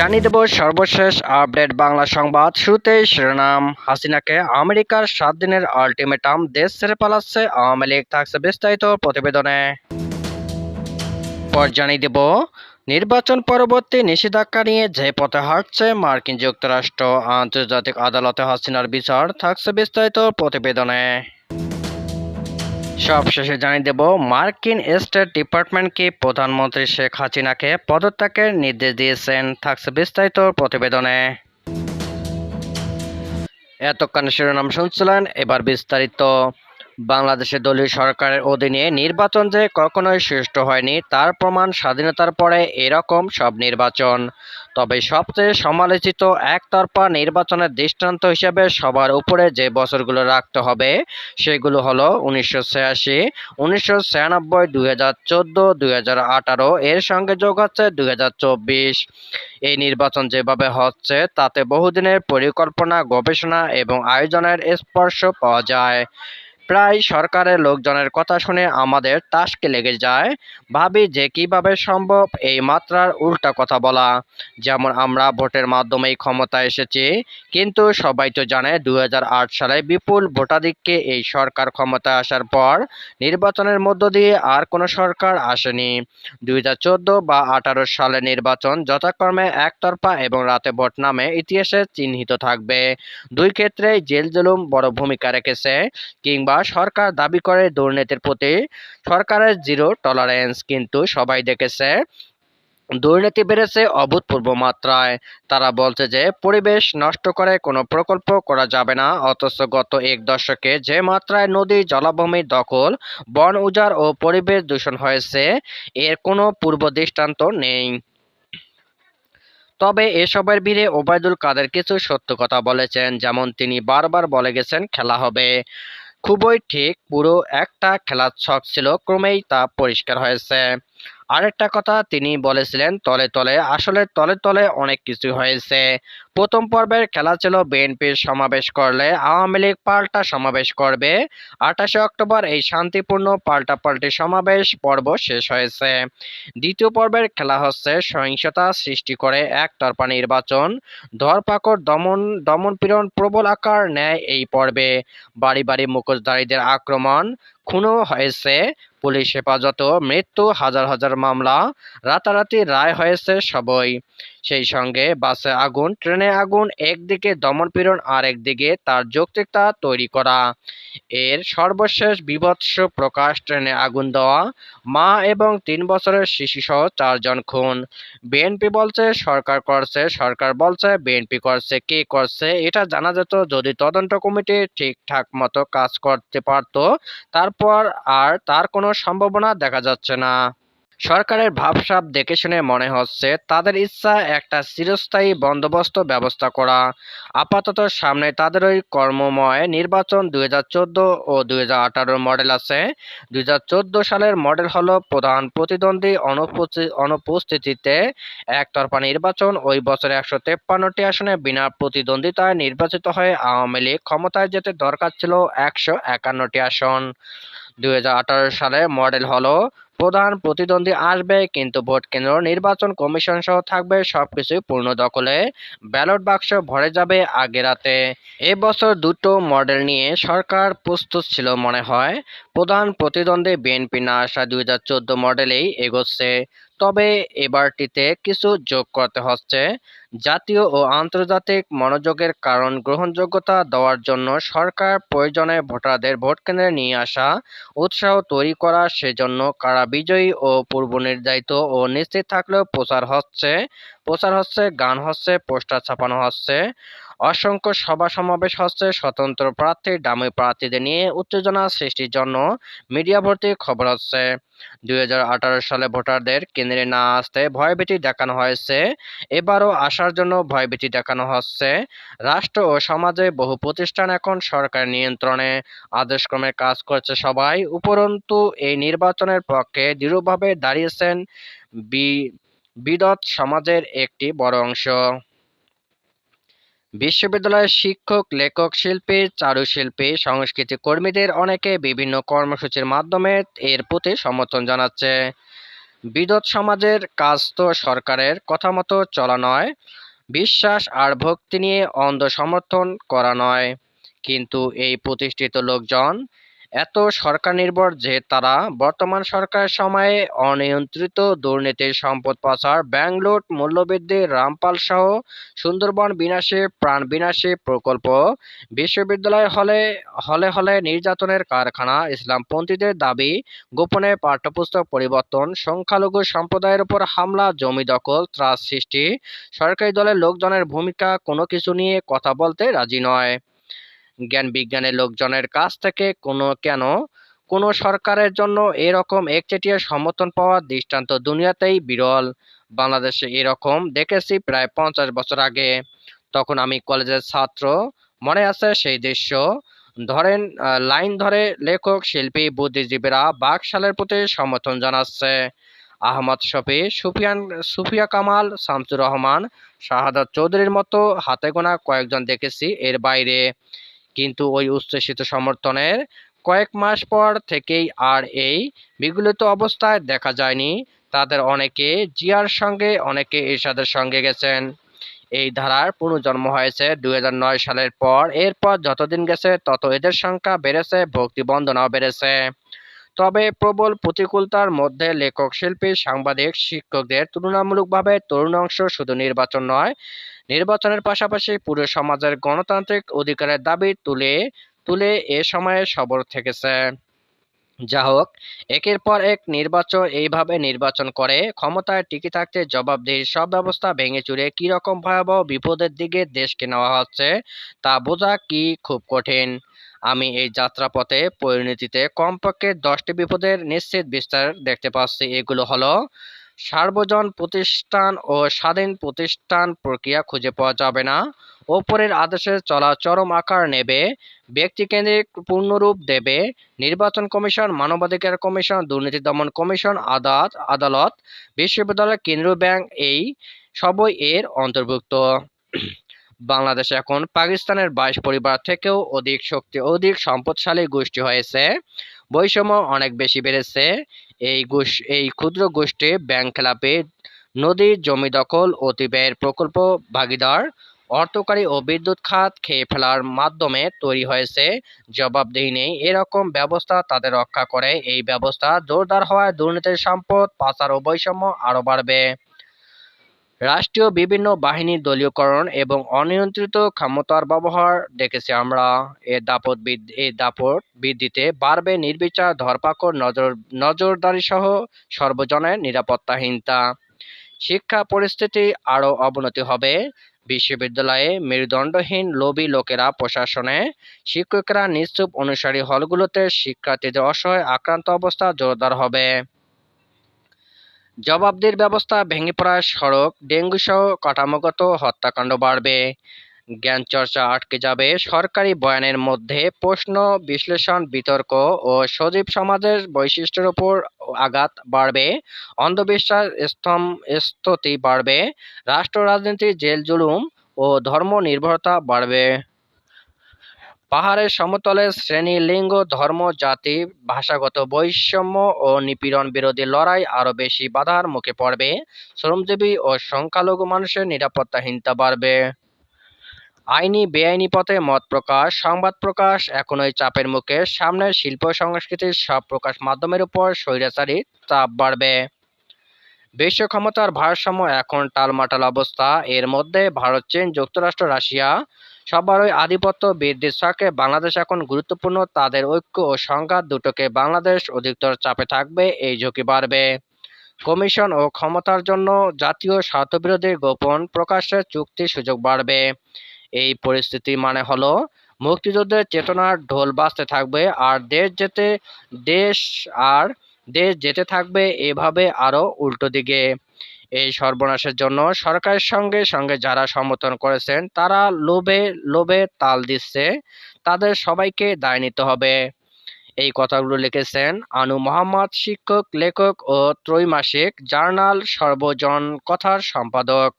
জানিয়ে দেব সর্বশেষ আপডেট বাংলা সংবাদ। শুরুতেই শিরোনাম, হাসিনাকে আমেরিকার সাত দিনের আলটিমেটাম দেশ ছেড়ে পালাচ্ছে আওয়ামী লীগ থাকছে বিস্তারিত প্রতিবেদনে। পর জানিয়ে দেব, নির্বাচন পরবর্তী নিষেধাজ্ঞা নিয়ে যে পথে হাঁটছে মার্কিন যুক্তরাষ্ট্র, আন্তর্জাতিক আদালতে হাসিনার বিচার থাকছে বিস্তারিত প্রতিবেদনে। সবশেষে জানিয়ে দেব, মার্কিন স্টেট ডিপার্টমেন্টকে প্রধানমন্ত্রী শেখ হাসিনাকে পদত্যাগের নির্দেশ দিয়েছেন, থাকছে বিস্তারিত প্রতিবেদনে। এতক্ষণ শিরোনাম শুনছিলেন, এবার বিস্তারিত। বাংলাদেশের দলীয় সরকারের অধীনে নির্বাচন যে কখনোই সুষ্ঠু হয়নি, তার প্রমাণ স্বাধীনতার পরে এরকম সব নির্বাচন। তবে সবচেয়ে সমালোচিত একতরফা নির্বাচনের দৃষ্টান্ত হিসেবে সবার উপরে যে বছরগুলো রাখতে হবে, সেগুলো হলো উনিশশো ছিয়াশি, উনিশশো ছিয়ানব্বই হাজার হাজার আঠারো, এর সঙ্গে যোগ হচ্ছে দুই হাজার চব্বিশ। এই নির্বাচন যেভাবে হচ্ছে, তাতে বহুদিনের পরিকল্পনা, গবেষণা এবং আয়োজনের স্পর্শ পাওয়া যায়। প্রায় সরকারের লোকজনের কথা শুনে আমাদের তাসকে লেগে যায়। ভাবি যে কীভাবে সম্ভব এই মাত্রার উল্টা কথা বলা। যেমন আমরা ভোটের মাধ্যমেই ক্ষমতা এসেছি, কিন্তু সবাই তো জানে দু হাজার আট সালে বিপুল ভোটাধিক্যে এই সরকার ক্ষমতা আসার পর নির্বাচনের মধ্য দিয়ে আর কোনো সরকার আসেনি। দুই হাজার চোদ্দ বা আঠারো সালের নির্বাচন যথাক্রমে একতরফা এবং রাতে ভোট নামে ইতিহাসে চিহ্নিত থাকবে। দুই ক্ষেত্রেই জেল জুলুম বড় ভূমিকা রেখেছে, কিংবা সরকার দাবি করে দুর্নীতির প্রতি সরকারের জিরো টলারেন্স কিন্তু সবাই দেখেছে দুর্নীতি বেড়েছে অভূতপূর্ব মাত্রায়। তারা বলছে যে পরিবেশ নষ্ট করে কোনো প্রকল্প করা যাবে না, অথচ গত এক দশকে যে মাত্রায় নদী, জলাভূমি দখল, বন উজাড় ও পরিবেশ দূষণ হয়েছে, এর কোনো পূর্ব দৃষ্টান্ত নেই। তবে এসবের ভিড়ে ওবায়দুল কাদের কিছু সত্য কথা বলেছেন, যেমন তিনি বারবার বলে গেছেন খেলা হবে। খুবই ঠিক পুরো একটা খেলার ছক ছিল ক্রমেই তা পরিষ্কার হয়েছে। আরেকটা কথা তিনি বলেছিলেন, তলে তলে। আসলে তলে তলে অনেক কিছু হয়েছে। প্রথম পর্বের খেলা ছিল বিএনপির সমাবেশ করলে, আওয়ামী লীগ পাল্টা সমাবেশ করবে। আঠাশে অক্টোবর এই শান্তিপূর্ণ পাল্টাপাল্টি সমাবেশ পর্ব শেষ হয়েছে। দ্বিতীয় পর্বের খেলা হচ্ছে সহিংসতা সৃষ্টি করে একতরফা নির্বাচন। ধরপাকড়, দমন, দমনপীড়ন প্রবল আকার নেয় এই পর্বে। বাড়ি বাড়ি মুখোশধারীদের আক্রমণ খুনও হয়েছে, পুলিশ হেফাজত মৃত্যু, হাজার হাজার মামলা, রাতারাতি রায় হয়েছে সবই। সেই সঙ্গে বাসে আগুন, ট্রেনে আগুন, একদিকে দমনপীড়ন আর একদিকে তার যৌক্তিকতা তৈরি করা। এর সর্বশেষ বিভৎস প্রকাশ, ট্রেনে আগুন দেওয়া, মা এবং তিন বছরের শিশুসহ চারজন খুন। বিএনপি বলছে, সরকার করছে, সরকার বলছে, বিএনপি করছে, কে করছে, এটা জানা যেত যদি তদন্ত কমিটি ঠিকঠাক মতো কাজ করতে পারত তারপর আর তার কোনো সম্ভাবনা দেখা যাচ্ছে না। সরকারের ভাবসাব দেখে শুনে মনে হচ্ছে তাদের ইচ্ছা একটা চিরস্থায়ী বন্দোবস্ত ব্যবস্থা করা। আপাতত সামনে তাদের ওই কর্মময় নির্বাচন দু হাজার চোদ্দ ও দু হাজার আঠারো মডেল আছে। দু হাজার চোদ্দ সালের মডেল হলো প্রধান প্রতিদ্বন্দ্বী অনুপস্থি- অনুপস্থিতিতে একতরফা নির্বাচন। ওই বছরে একশো তেপ্পান্নটি আসনে বিনা প্রতিদ্বন্দ্বিতায় নির্বাচিত হয়ে আওয়ামী লীগ ক্ষমতায় যেতে দরকার ছিল একশো একান্নটি আসন। দুই হাজার আঠারো সালে মডেল হলো প্রধান প্রতিদ্বন্দ্বী আসবে, কিন্তু ভোট কেন্দ্র নির্বাচন কমিশন সহ থাকবে সবকিছুই পূর্ণ দখলে। ব্যালট বাক্স ভরে যাবে আগে রাতে এবছর দুটো মডেল নিয়ে সরকার প্রস্তুত ছিল মনে হয়। প্রধান প্রতিদ্বন্দ্বী বিএনপি না আসা দুই হাজার চোদ্দ মডেলেই এগোচ্ছে। তবে এবারটিতে কিছু যোগ করতে হচ্ছে। জাতীয় ও আন্তর্জাতিক মনোযোগের কারণ গ্রহণযোগ্যতা দেওয়ার জন্য সরকার প্রয়োজনে ভোটারদের ভোটকেন্দ্রে নিয়ে আসা, উৎসাহ তৈরি করা, সেজন্য কারা বিজয়ী ও পূর্বনির্ধারিত ও নিশ্চিত থাকলেও প্রচার হচ্ছে প্রচার হচ্ছে, গান হচ্ছে, পোস্টার ছাপানো হচ্ছে। অসংখ্য সভা সমাবেশ হচ্ছে। স্বতন্ত্র প্রার্থী ডামি প্রার্থীদের নিয়ে উত্তেজনা সৃষ্টির জন্য মিডিয়া ভর্তি খবর হচ্ছে। দু হাজার আঠারো সালে ভোটারদের কেন্দ্রে না আসতে ভয়ভীতি দেখানো হয়েছে। এবারও আসার জন্য ভয়ভীতি দেখানো হচ্ছে। রাষ্ট্র ও সমাজে বহু প্রতিষ্ঠান এখন সরকার নিয়ন্ত্রণে। আদেশক্রমে কাজ করছে সবাই, উপরন্তু এই নির্বাচনের পক্ষে দৃঢ়ভাবে দাঁড়িয়েছেন বিদত সমাজের একটি বড় অংশ। বিশ্ববিদ্যালয়ের শিক্ষক, লেখক, শিল্পী, চারুশিল্পী, সংস্কৃতি কর্মীদের অনেকে বিভিন্ন কর্মসূচির মাধ্যমে এর প্রতি সমর্থন জানাচ্ছে। বিদত সমাজের কাজ তো সরকারের, কথা মতো চলা নয়। বিশ্বাস আর ভক্তি নিয়ে অন্ধ সমর্থন করা নয়। কিন্তু এই প্রতিষ্ঠিত লোকজন এত সরকার নির্ভর যে তারা বর্তমান সরকারের সময়ে অনিয়ন্ত্রিত দুর্নীতির সম্পদ পাচার ব্যাংক লুট মূল্যবৃদ্ধি, রামপাল সহ সুন্দরবন বিনাশে প্রাণ বিনাশী প্রকল্প, বিশ্ববিদ্যালয় হলে হলে হলে নির্যাতনের কারখানা, ইসলামপন্থীদের দাবি, গোপনে পাঠ্যপুস্তক পরিবর্তন, সংখ্যালঘু সম্প্রদায়ের উপর হামলা, জমি দখল, ত্রাস সৃষ্টি, সরকারি দলের লোকজনের ভূমিকা কোনো কিছু নিয়ে কথা বলতে রাজি নয়। জ্ঞান বিজ্ঞানের লোকজনের কাছ থেকে কোনো কেন? কোনো সরকারের জন্য এরকম একচেটিয়া সমর্থন পাওয়ার দৃষ্টান্ত দুনিয়াতেই বিরল। বাংলাদেশে এরকম দেখেছি প্রায় পঞ্চাশ বছর আগে। তখন আমি কলেজের ছাত্র, মনে আছে সেই দৃশ্য? ধরেন লাইন ধরে লেখক, শিল্পী, বুদ্ধিজীবীরা বাকশালের প্রতি সমর্থন জানাচ্ছে। আহমদ শফি, সুফিয়ান, সুফিয়া কামাল, শামসুর রহমান, শাহাদাত চৌধুরীর মতো হাতে গোনা কয়েকজন দেখেছি এর বাইরে। কিন্তু ওই উচ্ছ্বসিত সমর্থনের কয়েক মাস পর থেকেই আর এই বিগলিত অবস্থায় দেখা যায়নি। তাদের অনেকে জিয়ার সঙ্গে, অনেকে এরশাদের সঙ্গে গেছেন। এই ধারার পুনর্জন্ম হয়েছে দুই হাজার নয় সালের পর। এরপর যতদিন গেছে, তত এদের সংখ্যা বেড়েছে ভক্তি বন্দনাও বেড়েছে। তবে প্রবল প্রতিকূলতার মধ্যে লেখক, শিল্পী, সাংবাদিক, শিক্ষকদের তুলনামূলকভাবে তরুণ অংশ শুধু নির্বাচন নয় নির্বাচনের পাশাপাশি পুরো সমাজের গণতান্ত্রিক অধিকারের দাবি তুলে তুলে এ সময়ে সবর থেকেছে। যা হোক, একের পর এক নির্বাচন এইভাবে নির্বাচন করে, ক্ষমতায় টিকে থাকতে জবাবদিহির সব ব্যবস্থা ভেঙে চুরে কি রকম ভয়াবহ বিপদের দিকে দেশকে নেওয়া হচ্ছে, তা বোঝা কি খুব কঠিন। আমি এই যাত্রাপথে পরিণতিতে কমপক্ষে দশটি বিপদের নিশ্চিত বিস্তার দেখতে পাচ্ছি। এগুলো হলো সার্বজন প্রতিষ্ঠান ও স্বাধীন প্রতিষ্ঠান প্রক্রিয়া খুঁজে পাওয়া যাবে না। ওপরের আদেশে চলা চরম আকার নেবে, ব্যক্তিকেন্দ্রিক পূর্ণরূপ দেবে, নির্বাচন কমিশন, মানবাধিকার কমিশন, দুর্নীতি দমন কমিশন আদালত আদালত, বিশ্ববিদ্যালয়, কেন্দ্রীয় ব্যাংক, এই সবই এর অন্তর্ভুক্ত। বাংলাদেশ এখন পাকিস্তানের বাইশ পরিবার থেকেও অধিক শক্তি, অধিক সম্পদশালী গোষ্ঠী হয়েছে। বৈষম্য অনেক বেশি বেড়েছে। এই এই ক্ষুদ্র গোষ্ঠী ব্যাংক খেলাপি নদীর জমি দখল অতিব্যয়ের প্রকল্প ভাগিদার, অর্থকারী ও বিদ্যুৎ খাত খেয়ে ফেলার মাধ্যমে তৈরি হয়েছে জবাবদিহি নেই। এরকম ব্যবস্থা তাদের রক্ষা করে। এই ব্যবস্থা জোরদার হওয়ায় দুর্নীতির সম্পদ, পাচার ও বৈষম্য আরও বাড়বে। রাষ্ট্রীয় বিভিন্ন বাহিনীর দলীয়করণ এবং অনিয়ন্ত্রিত ক্ষমতার ব্যবহার দেখেছি আমরা। এ দাপট এই দাপট বৃদ্ধিতে বাড়বে নির্বিচার ধরপাকড় নজর নজরদারি সহ সর্বজনের নিরাপত্তাহীনতা। শিক্ষা পরিস্থিতি আরও অবনতি হবে। বিশ্ববিদ্যালয়ে মেরুদণ্ডহীন লোভী লোকেরা প্রশাসনে, শিক্ষকেরা নিশ্চুপ অনুসারী হলগুলোতে শিক্ষার্থীদের অসহায় আক্রান্ত অবস্থা জোরদার হবে। জবাবদিহির ব্যবস্থা ভেঙে পড়ায় সড়ক ডেঙ্গু সহ কাঠামোগত হত্যাকাণ্ড বাড়বে। জ্ঞান চর্চা আটকে যাবে সরকারি বয়ানের মধ্যে প্রশ্ন, বিশ্লেষণ, বিতর্ক ও সজীব সমাজের বৈশিষ্ট্যের উপর আঘাত বাড়বে, অন্ধবিশ্বাস স্তম, স্তুতি বাড়বে রাষ্ট্র রাজনীতি জেল জুলুম ও ধর্ম নির্ভরতা বাড়বে। পাহাড়ের সমতলে শ্রেণি, লিঙ্গ, ধর্ম, জাতি, ভাষাগত বৈষম্য ও নিপীড়ন বিরোধী লড়াই আরও বেশি বাধার মুখে পড়বে। শ্রমজীবী ও সংখ্যালঘু মানুষের নিরাপত্তাহীনতা বাড়বে। আইনি, বেআইনি পথে মত প্রকাশ, সংবাদ প্রকাশ এখনই চাপের মুখে। সামনে শিল্প সংস্কৃতির সব প্রকাশ মাধ্যমের উপর স্বৈরাচারী চাপ বাড়বে। বিশ্ব ক্ষমতার ভারসাম্য এখন টালমাটাল অবস্থা। এর মধ্যে ভারত, চীন, যুক্তরাষ্ট্র, রাশিয়া সবারই আধিপত্য বৃদ্ধির ছকে বাংলাদেশ এখন গুরুত্বপূর্ণ, তাদের ঐক্য ও সংঘাত দুটোকে বাংলাদেশ অধিকতর চাপে থাকবে, এই ঝুঁকি বাড়বে। কমিশন ও ক্ষমতার জন্য জাতীয় স্বার্থবিরোধী গোপন প্রকাশের চুক্তি সুযোগ বাড়বে। এই পরিস্থিতি মানে হলো, মুক্তিযুদ্ধের চেতনার ঢোল বাজতে থাকবে, আর দেশ যেতে, দেশ আর দেশ যেতে থাকবে এভাবে আরও উল্টো দিকে। এই সর্বনাশের জন্য সরকারের সঙ্গে সঙ্গে যারা সমর্থন করেছেন, তারা লোভে লোভে তাল দিচ্ছে। তাদের সবাইকে দায় নিতে হবে। এই কথাগুলো লিখেছেন আনু মোহাম্মদ শিক্ষক, লেখক ও ত্রৈমাসিক জার্নাল সর্বজন কথার সম্পাদক।